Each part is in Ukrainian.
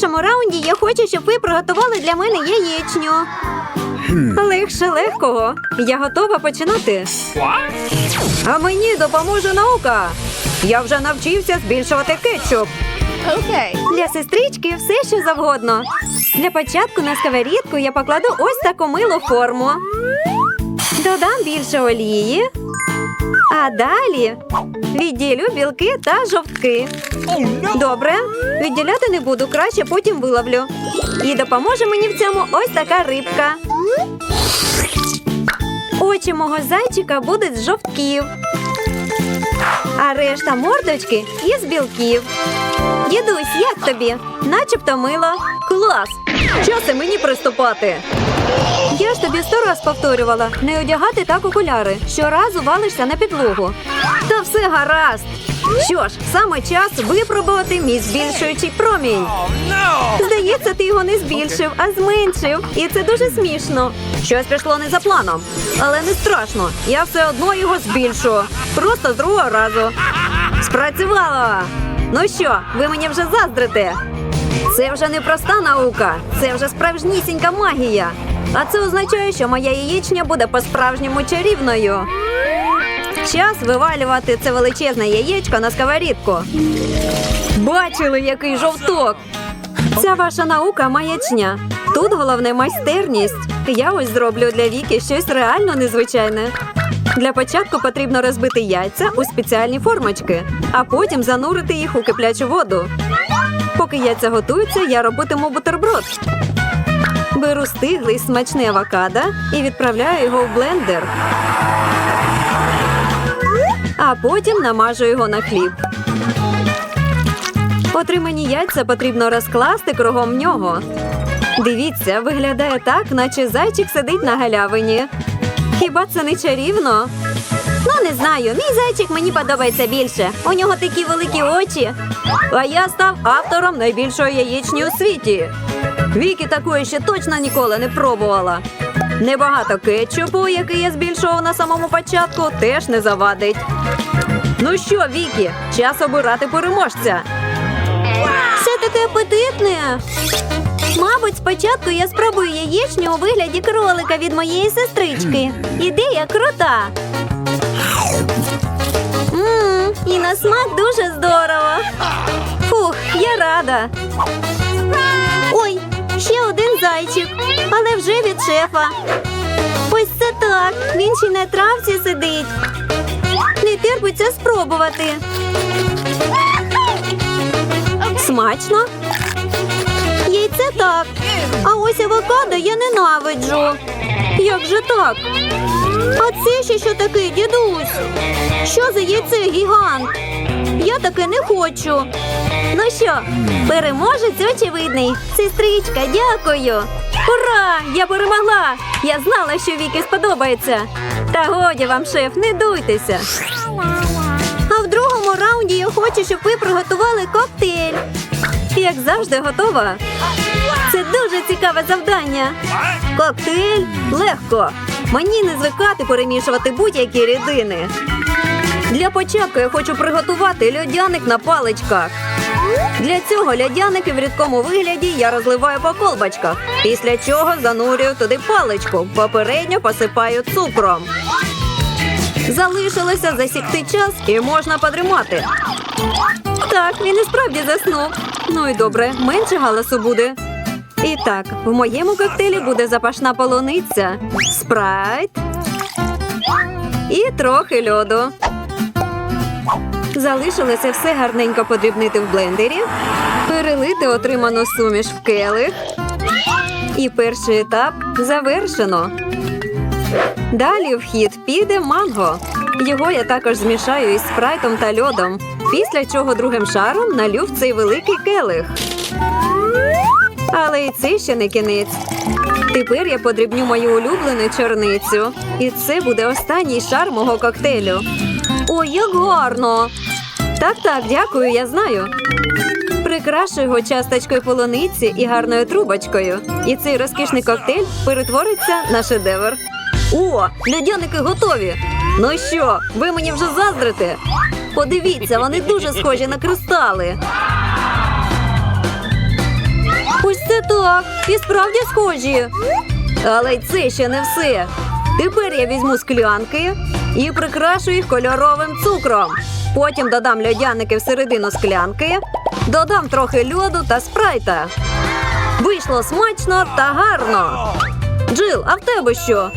першому раунді я хочу, щоб ви приготували для мене яєчню. Легше легкого. Я готова починати. А мені допоможе наука. Я вже навчився збільшувати кетчуп. Okay. Для сестрички все, що завгодно. Для початку на сковорідку я покладу ось таку милу форму. Додам більше олії. А далі відділю білки та жовтки. Добре, відділяти не буду, краще потім виловлю. І допоможе мені в цьому ось така рибка. Очі мого зайчика будуть з жовтків, а решта мордочки із білків. Дідусь, як тобі? Начебто мило. Клас! Час і мені приступати. Я ж тобі сто раз повторювала не одягати так окуляри. Щоразу валишся на підлогу. Та все гаразд. Що ж, саме час випробувати мій збільшуючий промінь. Здається, ти його не збільшив, а зменшив. І це дуже смішно. Щось пішло не за планом. Але не страшно. Я все одно його збільшу. Просто з другого разу. Спрацювало! Ну що, ви мені вже заздрите? Це вже не проста наука, це вже справжнісінька магія. А це означає, що моя яєчня буде по-справжньому чарівною. Час вивалювати це величезне яєчко на сковорідку. Бачили, який жовток? Ця ваша наука маячня. Тут головне майстерність. Я ось зроблю для Віки щось реально незвичайне. Для початку потрібно розбити яйця у спеціальні формочки, а потім занурити їх у киплячу воду. Поки яйця готуються, я робитиму бутерброд. Беру стиглий смачний авокадо і відправляю його в блендер. А потім намажу його на хліб. Отримані яйця потрібно розкласти кругом нього. Дивіться, виглядає так, наче зайчик сидить на галявині. Хіба це не чарівно? Ну, не знаю. Мій зайчик мені подобається більше. У нього такі великі очі. А я став автором найбільшої яєчні у світі. Вікі такої ще точно ніколи не пробувала. Небагато кетчупу, який я збільшував на самому початку, теж не завадить. Ну що, Вікі, час обирати переможця. Все таке апетитне. Мабуть, спочатку я спробую яєчню у вигляді кролика від моєї сестрички. Ідея крута. Мм, і на смак дуже здорово. Фух, я рада. Ще один зайчик, але вже від шефа. Ось це так. Він ще на травці сидить. Не терпиться спробувати. Смачно? Яйце так. А ось авокадо я ненавиджу. Як же так? А це ще що таке, дідусь? Що за яйце гігант? Я таке не хочу. Ну що, переможець очевидний. Сестричка, дякую. Ура! Я перемогла! Я знала, що Вікі сподобається. Та годі вам, шеф, не дуйтеся. А в другому раунді я хочу, щоб ви приготували коктейль. Як завжди, готова. Це дуже цікаве завдання. Коктейль легко. Мені не звикати перемішувати будь-які рідини. Для початку я хочу приготувати льодяник на паличках. Для цього льодяники в рідкому вигляді я розливаю по колбочках, після чого занурюю туди паличку, попередньо посипаю цукром. Залишилося засікти час і можна потримати. Так, він і справді заснув. Ну і добре, менше галасу буде. І так, в моєму коктейлі буде запашна полуниця, спрайт і трохи льоду. Залишилося все гарненько подрібнити в блендері, перелити отриману суміш в келих. І перший етап завершено. Далі в хід піде манго. Його я також змішаю із спрайтом та льодом. Після чого другим шаром налю в цей великий келих. Але і це ще не кінець. Тепер я подрібню мою улюблену чорницю. І це буде останній шар мого коктейлю. Ой, як гарно! Так, так, дякую, я знаю. Прикрашу його часточкою полуниці і гарною трубочкою. І цей розкішний коктейль перетвориться на шедевр. О, льодяники готові. Ну що, ви мені вже заздрите? Подивіться, вони дуже схожі на кристали. Це так, і справді схожі. Але й це ще не все. Тепер я візьму склянки і прикрашу їх кольоровим цукром. Потім додам льодяники всередину склянки, додам трохи льоду та спрайта. Вийшло смачно та гарно. Джил, а в тебе що?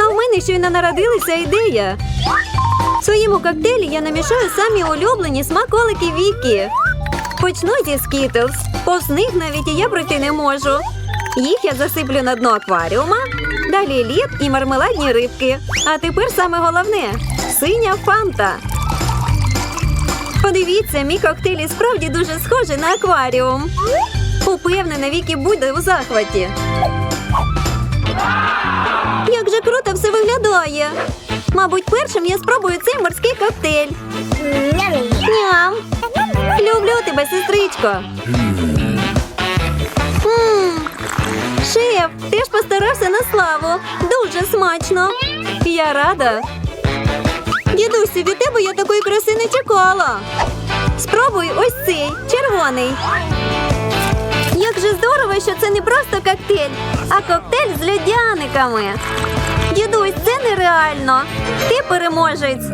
А в мене щойно народилася ідея. В своєму коктейлі я намішаю самі улюблені смаколики Вікі. Почну зі скітлз. Повз них навіть і я пройти не можу. Їх я засиплю на дно акваріума, далі лід і мармеладні рибки. А тепер саме головне синя фанта. Подивіться, мій коктейль і справді дуже схожий на акваріум. Упевнена, Вікі буде у захваті. Як же круто все виглядає. Мабуть, першим я спробую цей морський коктейль. Ням. Люблю тебе, сестричко. Шеф, ти ж постарався на славу. Дуже смачно. Я рада. Дідусю, від тебе я такої краси не чекала. Спробуй ось цей червоний. Як же здорово, що це не просто коктейль, а коктейль з льодяниками. Дідусь, це нереально. Ти переможець.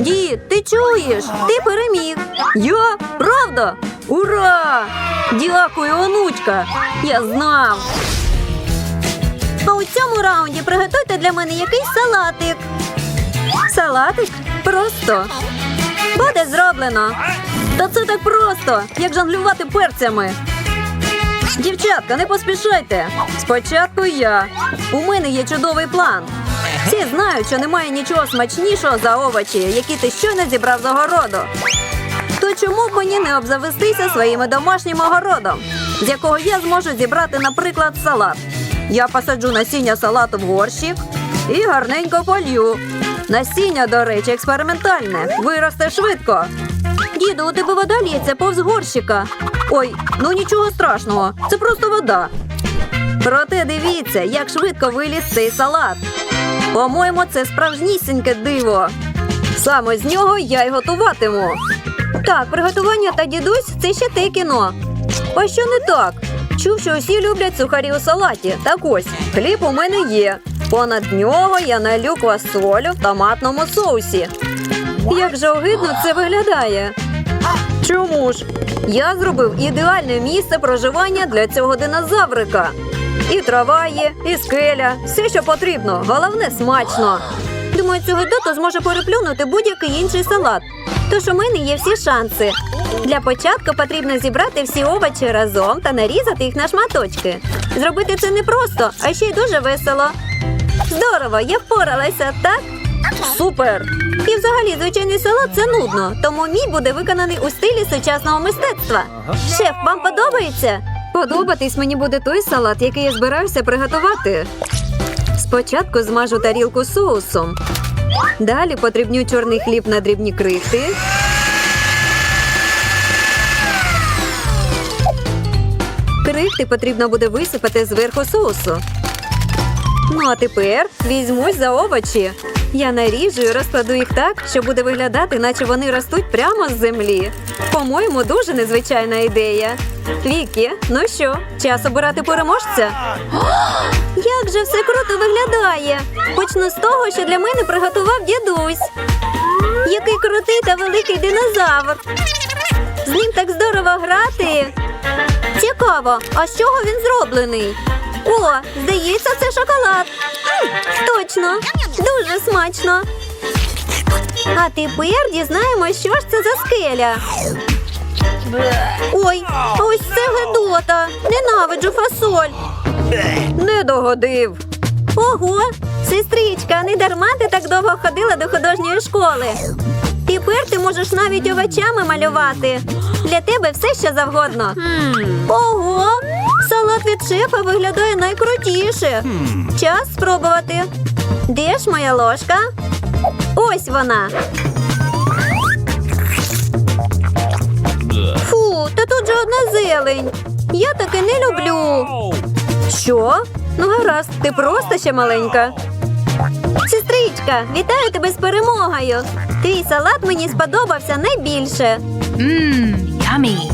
Дід, ти чуєш? Ти переміг. Я? Правда? Ура! Дякую, онучка. Я знав. А у цьому раунді приготуйте для мене якийсь салатик. Салатик? Просто. Буде зроблено. Та це так просто, як жонглювати перцями. Дівчатка, не поспішайте. Спочатку я. У мене є чудовий план. Всі знають, що немає нічого смачнішого за овочі, які ти щойно зібрав з огороду. Чому б мені не обзавестися своїм домашнім огородом, з якого я зможу зібрати, наприклад, салат? Я посаджу насіння салату в горщик і гарненько полью. Насіння, до речі, експериментальне. Виросте швидко. Діду, у тебе вода лється повз горщика. Ой, ну нічого страшного, це просто вода. Проте дивіться, як швидко виліз цей салат. По-моєму, це справжнісіньке диво. Саме з нього я й готуватиму. Так, приготування та дідусь це ще те кіно. А що не так? Чув, що усі люблять сухарі у салаті. Так ось, хліб у мене є. Понад нього я налю квасолю в томатному соусі. Як же огидно це виглядає. Чому ж? Я зробив ідеальне місце проживання для цього динозаврика. І трава є, і скеля, все, що потрібно. Головне смачно. Думаю, цього дото зможе переплюнути будь-який інший салат. Тож у мене є всі шанси. Для початку потрібно зібрати всі овочі разом та нарізати їх на шматочки. Зробити це непросто, а ще й дуже весело. Здорово, я впоралася, так? Супер! І взагалі звичайний салат це нудно, тому мій буде виконаний у стилі сучасного мистецтва. Шеф, вам подобається? Подобатись мені буде той салат, який я збираюся приготувати. Спочатку змажу тарілку соусом. Далі потрібню чорний хліб на дрібні крихти. Крихти потрібно буде висипати зверху соусу. Ну а тепер візьмусь за овочі. Я наріжу і розкладу їх так, що буде виглядати, наче вони ростуть прямо з землі. По-моєму, дуже незвичайна ідея. Вікі, ну що, час обирати переможця? Як же все круто виглядає! Почну з того, що для мене приготував дідусь. Який крутий та великий динозавр. З ним так здорово грати. Цікаво, а з чого він зроблений? О, здається, це шоколад. Точно, дуже смачно. А тепер дізнаємось, що ж це за скеля. Ой, ось це гедота. Ненавиджу фасоль. Не догодив. Ого, сестричка, не дарма ти так довго ходила до художньої школи. Тепер ти можеш навіть овочами малювати. Для тебе все що завгодно. Ого! Салат від шефа виглядає найкрутіше. Час спробувати. Де ж моя ложка? Ось вона. Фу, та тут же одна зелень. Я таке не люблю. Що? Ну гаразд, ти просто ще маленька. Сестричка, вітаю тебе з перемогою. Твій салат мені сподобався найбільше. Mmm, yummy.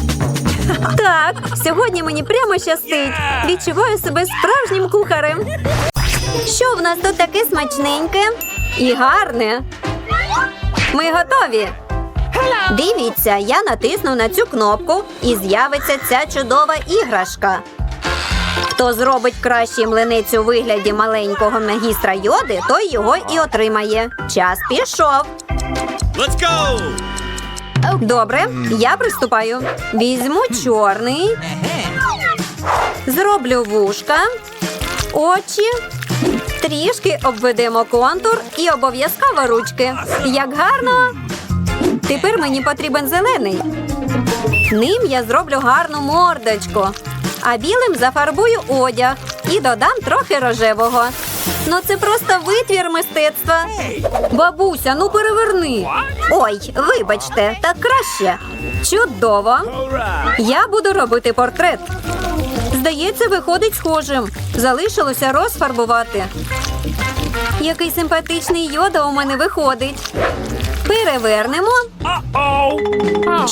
Так, сьогодні мені прямо щастить. Відчуваю себе справжнім кухарем. Що в нас тут таке смачненьке і гарне? Ми готові. Дивіться, я натисну на цю кнопку і з'явиться ця чудова іграшка. Хто зробить кращий млинець у вигляді маленького магістра йоди, той його і отримає. Час пішов. Let's go! Добре, я приступаю. Візьму чорний, зроблю вушка, очі, трішки обведемо контур і обов'язково ручки. Як гарно. Тепер мені потрібен зелений. Ним я зроблю гарну мордочку, а білим зафарбую одяг і додам трохи рожевого. Ну це просто витвір мистецтва. Бабуся, ну переверни. Ой, вибачте, так краще. Чудово. Я буду робити портрет. Здається, виходить схожим. Залишилося розфарбувати. Який симпатичний йода у мене виходить. Перевернемо.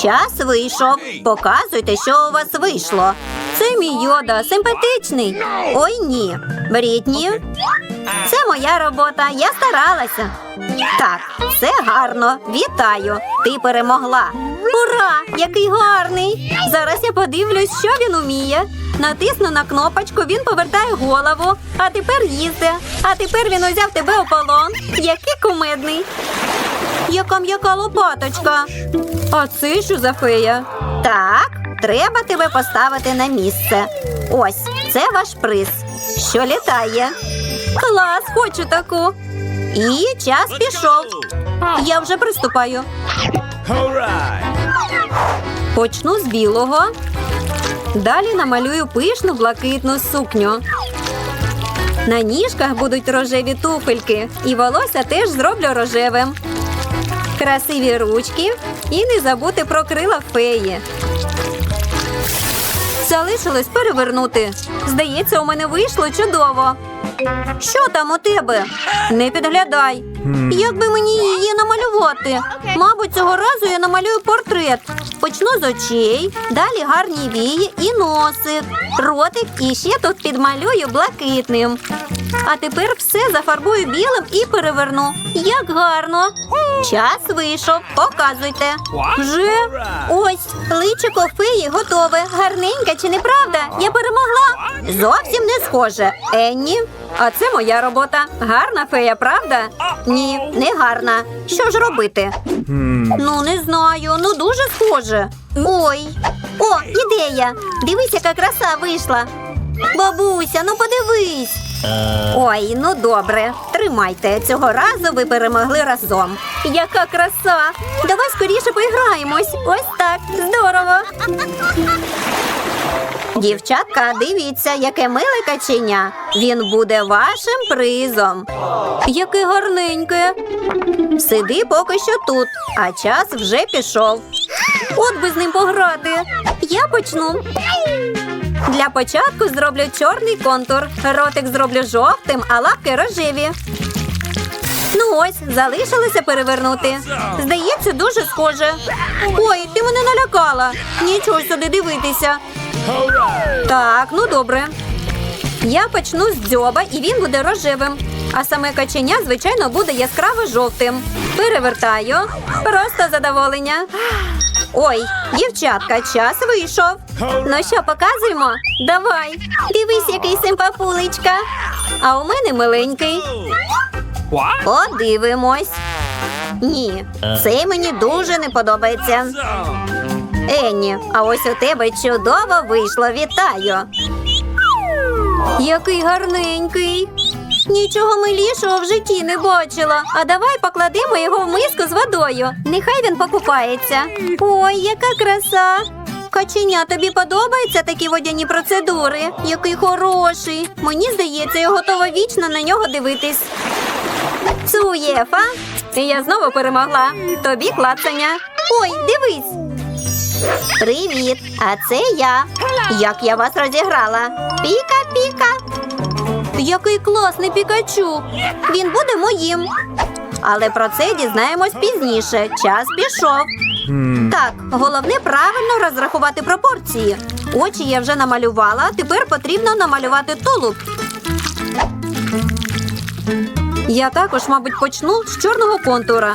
Час вийшов. Показуйте, що у вас вийшло. Це мій йода, симпатичний. Ой ні. Брітні. Це моя робота. Я старалася. Так, це гарно. Вітаю. Ти перемогла. Ура! Який гарний! Зараз я подивлюсь, що він уміє. Натисну на кнопочку, він повертає голову. А тепер їсти. А тепер він узяв тебе у полон. Який кумедний. Яка м'яка лопаточка. А це що за фея? Так, треба тебе поставити на місце. Ось, це ваш приз, що літає. Клас, хочу таку. І час пішов. Я вже приступаю. Почну з білого. Далі намалюю пишну блакитну сукню. На ніжках будуть рожеві туфельки, і волосся теж зроблю рожевим. Красиві ручки і не забути про крила феї. Залишилось перевернути. Здається, у мене вийшло чудово. Що там у тебе? Не підглядай. Як би мені її намалювати? Мабуть, цього разу я намалюю портрет. Почну з очей, далі гарні вії і носик, ротик і ще тут підмалюю блакитним. А тепер все зафарбую білим і переверну. Як гарно. Час вийшов. Показуйте. Вже ось личико феї готове. Гарненьке чи не правда? Я перемогла. Зовсім не схоже. Енні. А це моя робота. Гарна фея, правда? Ні, не гарна. Що ж робити? Ну, не знаю, ну дуже схоже. Ой. О, ідея. Дивись, яка краса вийшла. Бабуся, ну подивись. Ой, ну добре. Тримайте. Цього разу ви перемогли разом. Яка краса! Давай скоріше поіграємось. Ось так. Здорово. Дівчатка, дивіться, яке миле каченя. Він буде вашим призом. Яке гарненьке. Сиди поки що тут, а час вже пішов. От би з ним пограти. Я почну. Для початку зроблю чорний контур. Ротик зроблю жовтим, а лапки рожеві. Ну ось, залишилося перевернути. Здається, дуже схоже. Ой, ти мене налякала. Нічого сюди дивитися. Так, ну добре. Я почну з дзьоба, і він буде рожевим. А саме каченя, звичайно, буде яскраво жовтим. Перевертаю. Просто задоволення. Ой, дівчатка, час вийшов. Ну що, показуємо? Давай. Дивись, який симпафулечка. А у мене миленький. Подивимось. Ні, це мені дуже не подобається. Енні, а ось у тебе чудово вийшло. Вітаю. Який гарненький. Нічого милішого в житті не бачила. А давай покладемо його в миску з водою. Нехай він покупається. Ой, яка краса. Каченя, тобі подобаються такі водяні процедури? Який хороший. Мені здається, я готова вічно на нього дивитись. Цуєфа. Я знову перемогла. Тобі клацання. Ой, дивись. Привіт, а це я. Як я вас розіграла? Піка-піка. Який класний пікачу. Він буде моїм. Але про це дізнаємось пізніше. Час пішов. Так, головне правильно розрахувати пропорції. Очі я вже намалювала, тепер потрібно намалювати тулуб. Я також, мабуть, почну з чорного контура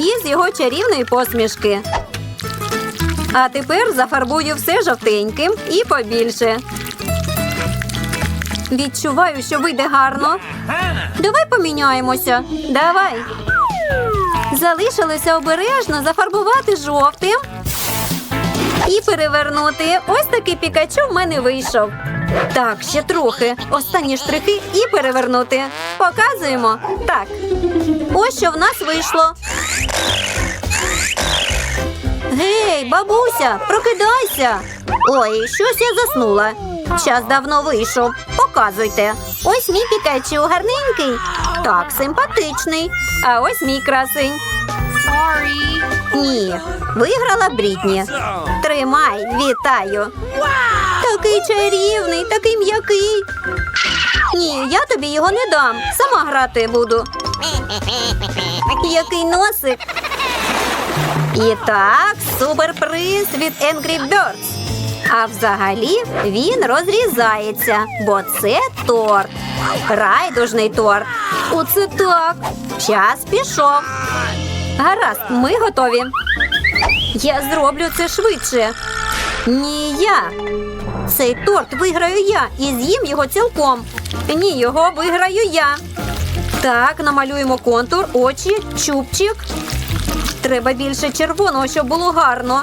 і з його чарівної посмішки. А тепер зафарбую все жовтеньким і побільше. Відчуваю, що вийде гарно. Давай поміняємося. Давай. Залишилося обережно зафарбувати жовтим і перевернути. Ось такий пікачу в мене вийшов. Так, ще трохи. Останні штрихи і перевернути. Показуємо. Так. Ось що в нас вийшло. Гей, бабуся, прокидайся. Ой, щось я заснула. Час давно вийшов. Показуйте. Ось мій пікачу гарненький. Так, симпатичний. А ось мій красень. Ні, виграла Брітні. Тримай, вітаю. Такий чарівний, такий м'який. Ні, я тобі його не дам. Сама грати буду. Який носик. І так, суперприз від Angry Birds. А взагалі він розрізається, бо це торт. Райдужний торт. Оце так. Час пішов. Гаразд, ми готові. Я зроблю це швидше. Ні, я. Цей торт виграю я і з'їм його цілком. Ні, його виграю я. Так, намалюємо контур, очі, чубчик. Треба більше червоного, щоб було гарно.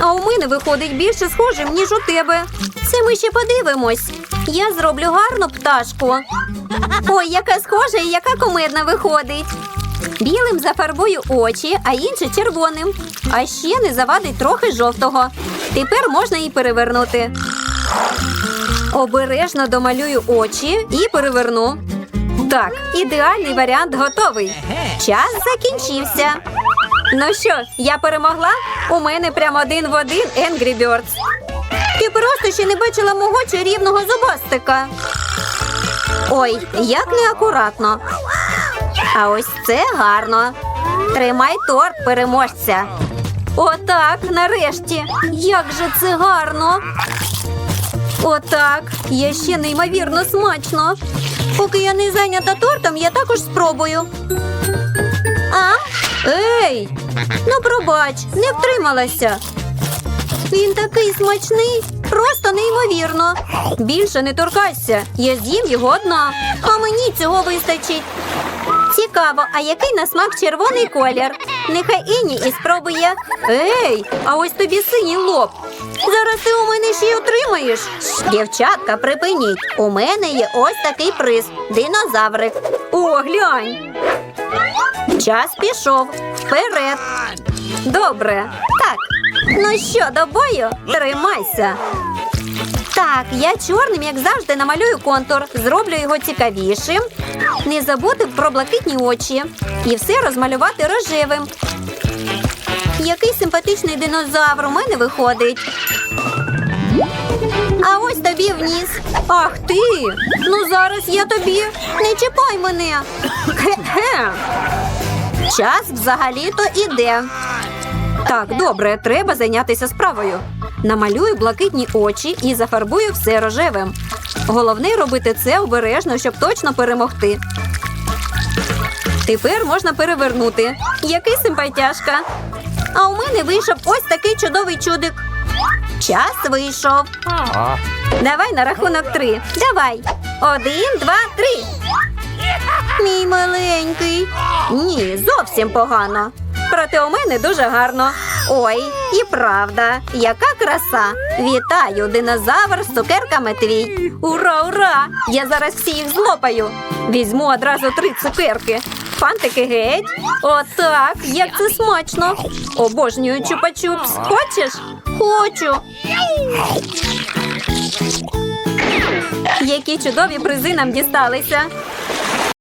А у мене виходить більше схожим, ніж у тебе. Це ми ще подивимось. Я зроблю гарну пташку. Ой, яка схожа і яка кумедна виходить. Білим зафарбую очі, а інше червоним. А ще не завадить трохи жовтого. Тепер можна і перевернути. Обережно домалюю очі і переверну. Так, ідеальний варіант готовий. Час закінчився. Ну що, я перемогла? У мене прямо один в один Angry Birds. Ти просто ще не бачила мого чарівного зубастика. Ой, як неакуратно. А ось це гарно. Тримай торт переможця. Отак, нарешті. Як же це гарно. Отак. Я ще неймовірно смачно. Поки я не зайнята тортом, я також спробую. А? Ей! Ну, пробач, не втрималася. Він такий смачний, просто неймовірно. Більше не торкайся. Я з'їм його одна, а мені цього вистачить. Цікаво, а який на смак червоний колір? Нехай Іні і спробує. Ей, а ось тобі синій лоб. Зараз ти у мене ще й отримаєш. Дівчатка, припиніть. У мене є ось такий приз. Динозаврик. О, глянь. Час пішов. Вперед. Добре. Так. Ну що, до бою? Тримайся. Так, я чорним, як завжди, намалюю контур, зроблю його цікавішим. Не забути про блакитні очі. І все розмалювати рожевим. Який симпатичний динозавр у мене виходить. А ось тобі вниз. Ах ти! Ну зараз я тобі. Не чіпай мене. Хе-хе. Час взагалі-то іде. Так, добре, треба зайнятися справою. Намалюю блакитні очі і зафарбую все рожевим. Головне робити це обережно, щоб точно перемогти. Тепер можна перевернути. Який симпатяшка. А у мене вийшов ось такий чудовий чудик. Час вийшов. Давай на рахунок три. Давай. Один, два, три. Мій маленький. Ні, зовсім погано. Проте у мене дуже гарно. Ой, і правда, яка краса! Вітаю, динозавр з цукерками твій. Ура, ура! Я зараз всі їх злопаю. Візьму одразу три цукерки. Фантики геть. Отак, як це смачно. Обожнюю чупа-чупс. Хочеш? Хочу. Які чудові призи нам дісталися.